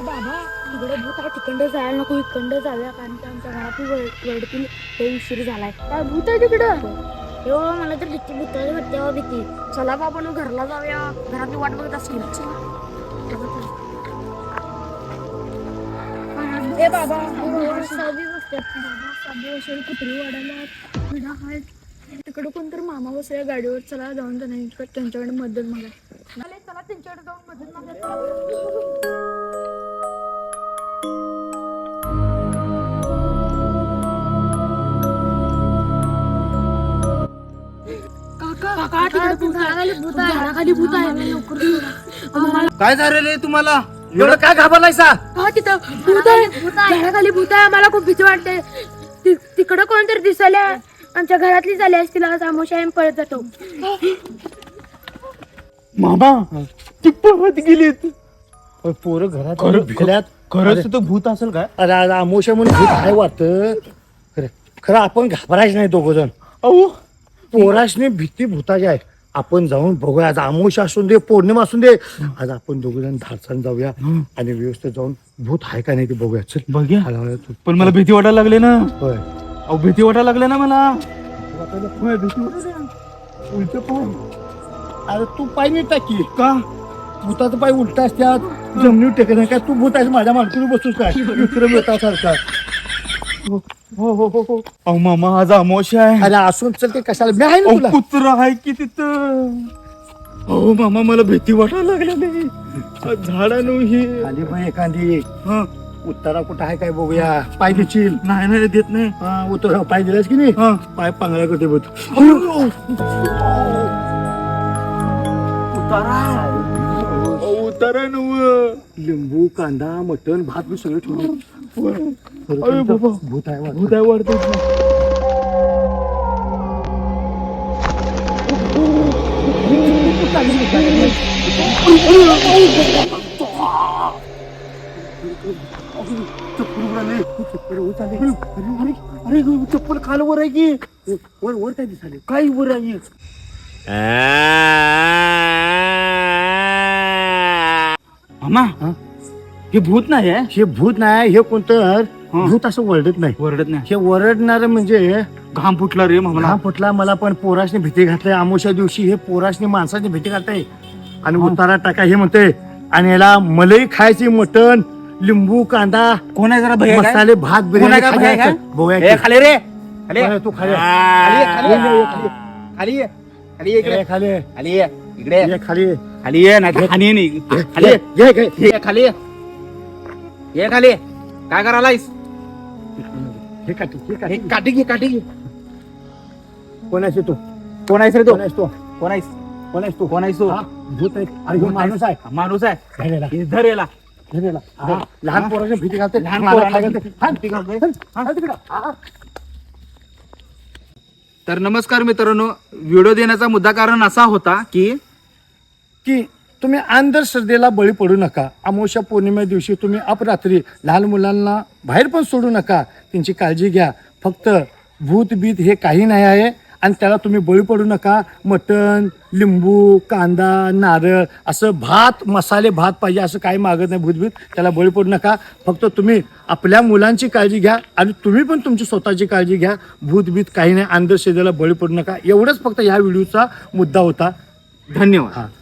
हे बाबा तिकडे भूत आहे तिकडं जायला नको इकडं जाऊया कारण की आमच्या घरात वेळतील ते उशीर झालाय. काय भूत आहे तिकडं? हो. मला तर भीती भूताची वाटते हो भीती. चला बाबा आपण घरला जाऊया. घरातली वाट बघत असतील ए बाबा साधी कुत्री वाढायला आहेत. तिकडे कोणतरी मामा बसल्या गाडीवर. चला जाऊन त्यांच्याकडे मदत मागा चला त्यांच्याकडे जाऊन मदत मागा काका तिकडे भूत आहे. भूत आहे. झाडाखाली भूत आहे. लवकर आम्हाला काय झालं रे तुम्हाला? एवढं काय घाबरलायसा? हा तिथं भूत आहे? झाडाखाली भूत आहे. आम्हाला खूप भीती वाटते. ति- तिकडं कोणतरी दिसायला आमच्या घरातली झाली असतील आज आमोशा आम्ही पळत जातो. मामा ती पळत गेलीत. पोरं घरात खरं- भिजल्यात खरंच तो भूत असेल काय? अरे आज आमोशा म्हणून भूत आहे वाटत. खरं खरं आपण घाबरायचं नाही दोघ जण अहो पोराशने भीती भूताची आहे. आपण जाऊन बघूया. आज आमोशा असून दे पौर्णिमा असून दे. आज आपण दोघ जण धाडसान जाऊया आणि व्यवस्थित जाऊन भूत आहे का नाही ते बघूया. चल. बघूया. चल. पण मला भीती वाटायला लागली ना. होय. अहो भीती वाटायला लागली ना मला. होय, भीती वाटायला. उलट पाय अरे तू पाय नाही टाकी. का? भूताचं पाय उलटा असतात. जमिनीवर टेकत नाही. काय तू भूत आहेस? माझ्या मालकीवर बसूस काय? विक्रम येतासारखा हो हो हो हो. अहो मामा आज अमावस्या आहे. अरे असून चल ते कशाला मी आहे ना तुला? कुत्रा आहे की तिथं? अहो मामा मला भीती वाटायला लागली झाडानं ही खाली पण एखादी. हा, उत्तरा कुठं आहे काय बघूया. पाय देशील. नाही नाही देत नाही. हा उत्तर पाय दिलास की नाही? हा. पाय पांगळा करते बघ. अहो, उतारा नव. लिंबू कांदा मटण भात मी सगळं ठेवलं अरे बाबा. भूत आहे वाटतं. भूत आहे वाढतो चप्पल उडाले चप्पल वर आले. अरे, अरे, अरे चप्पल खाल वर आहे की वर वर काय दिसाले काय वर आहे मामा हा? भूत नाही आहे हे भूत नाही हे कोणतं हा. भूत असं वरडत नाही वरडत नाही हे वरडणार म्हणजे घाम फुटला रे मामा हा फुटला मला पण पोराशने भीती घातली आमोशा दिवशी हे पोराशने माणसाची भीती घालताय आणि उतारा टाका हे म्हणते आणि याला मलई खायची मटण लिंबू कांदा कोण आहे जरा भैया काय? मसाले भात कोण आहे बिर्याणी का भैया काय? खायचं. बघूया ए, की. खाली रे खाली बरं, तू खाली ये. खाली ये, खाली ये. खाली ये. खाली ये. खाली ये इकडे ये खाली ये. खाली ये इकडे ये खाली ये. खाली ये नाही खाली ये नाही खाली ये, ये. ये, ये. ये खाली ये ये खाली. काय करायलायस हे काठी, हे काठी. काठी घे काठी घे कोण आहेस तू कोण आहेस रे तू कोण आहेस तू कोण आहेस कोण आहेस तू कोण आहेस तू हा? भूत आहे अरे ह्यो माणूस आहे माणूस आहे धरेला, हे धर याला धरेला. हा. लहान भीती घालते लहान मला पोराला काय घालते? हा, भीती घालते. चल, हा, तिकडं. हा. तर नमस्कार मित्रांनो व्हिडिओ देण्याचा मुद्दा कारण असा होता की की तुम्ही अंधश्रद्धेला बळी पडू नका. अमावस्या पौर्णिमे दिवशी तुम्ही अपरात्री लहान मुलांना बाहेर पण सोडू नका. त्यांची काळजी घ्या. फक्त भूत बीत हे काही नाही आहे आणि त्याला तुम्ही बळी पडू नका. मटण लिंबू कांदा नारळ असं भात मसाले भात पाहिजे असं काही मागत नाही भूतभीत त्याला बळी पडू नका. फक्त तुम्ही आपल्या मुलांची काळजी घ्या आणि तुम्ही पण तुमची स्वतःची काळजी घ्या. भूतभीत काही नाही. अंधश्रद्धेला बळी पडू नका. एवढंच फक्त ह्या व्हिडिओचा मुद्दा होता. धन्यवाद. हां.